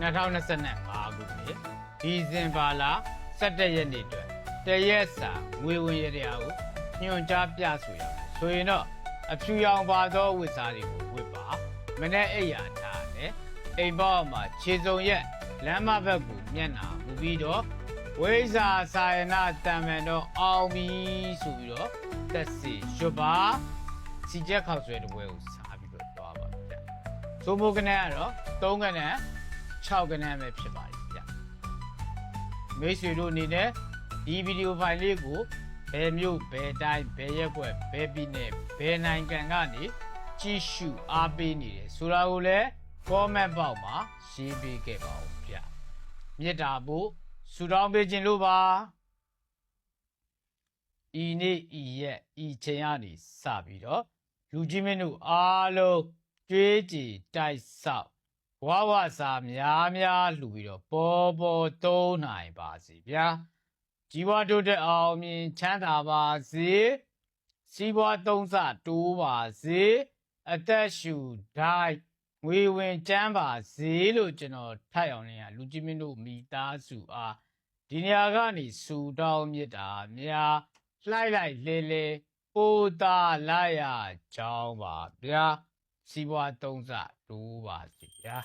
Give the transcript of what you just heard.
2025ခုနှစ်ဒီဇင်ဘာလ17ရက်နေ့အတွက်တရက်စာငွေဝင်ရတရားကိုညွှန်ကြားပြဆိုရမယ်ဆိုရင်တော့အဖြူရောင်ပါသောဝတ်စားတွေကိုဝတ်ပါမနေ့အိယာထားတယ်အိမ်ပေါက်မှာခြေစုံရက်လမ်းမဘက်ကိုမျက်နှာမူပြီးတော့ဝိဇာစာယနာတံမန်တော့အောင်ပြီဆိုပြီးတော့တက်စီရွတ်ပါစီချက်ခောက်ဆွဲတစ်ပွဲကိုစားပြီးတော့သွားပါဗျ။သို့မဟုတ်ကနေကတော့3ကနေ 6ကနေပဲဖြစ်ပါလိမ့်ဗျ။မိတ်ဆွေတို့အနေနဲ့ဒီဗီဒီယိုဖိုင်လေးကိုဘယ်မျိုးဘယ်တိုင်းဘယ်ရက်ွက်ဘယ်ပြည်နယ်ဘယ်နိုင်ငံကနေကြည့်ရှုအားပေးနေတယ်ဆိုတာကိုလည်း comment box မှာရေးပေးခဲ့ပါဦးဗျ။မြစ်တာဖို့ဆူတောင်းပေးခြင်းလို့ပါ။ဤနေ့ဤရက်ဤချိန်ကနေစပြီးတော့လူကြီးမင်းတို့အားလုံးကြွေးကြည်တိုက်ဆောက် ဝါဝစာများများလှူပြီးတော့ပေါ်ပေါ်သုံးနိုင်ပါစီဗျာ။ជីវတိုးတက်အောင်မြင်ချမ်းသာပါစေ။စီးပွားသုံးဆတိုးပါစေ။အသက်ရှူဒိုက်ငွေဝင်ကျန်းပါစေလို့ကျွန်တော်ထိုက်အောင်လည်းလူကြီးမင်းတို့မိသားစုအားဒီနေရာကနေစူတောင်းမြစ်တာများလှိုက်လိုက်လေလေပိုတာလာရကြောင်းပါဗျာ စီးပွားသုံးဆတိုးပါစေဗျာ